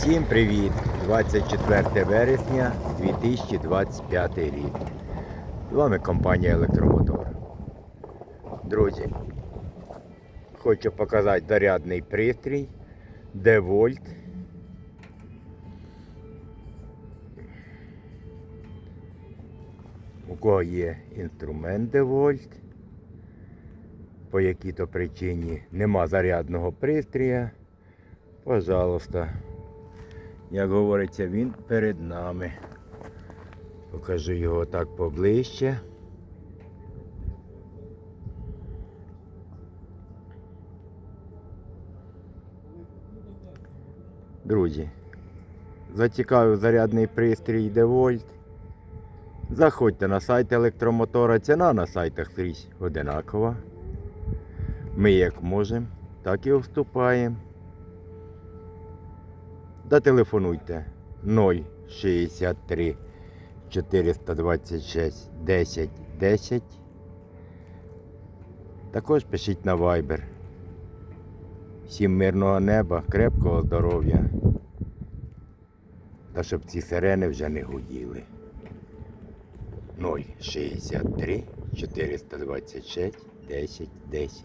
Всім привіт! 24 вересня 2025 рік. З вами компанія Електромотор. Друзі, хочу показати зарядний пристрій Девольт. У кого є інструмент Девольт, по якій-то причині нема зарядного пристрія, пожалуйста, як говориться, він перед нами. Покажу його так поближче. Друзі, зацікавив зарядний пристрій Девольт. Заходьте на сайт електромотора. Ціна на сайтах скрізь одинакова. Ми як можемо, так і вступаємо. Зателефонуйте 063 426 10 10. Також пишіть на Viber. Всім мирного неба, крепкого здоров'я. Та щоб ці сирени вже не гуділи. 063 426 10 10.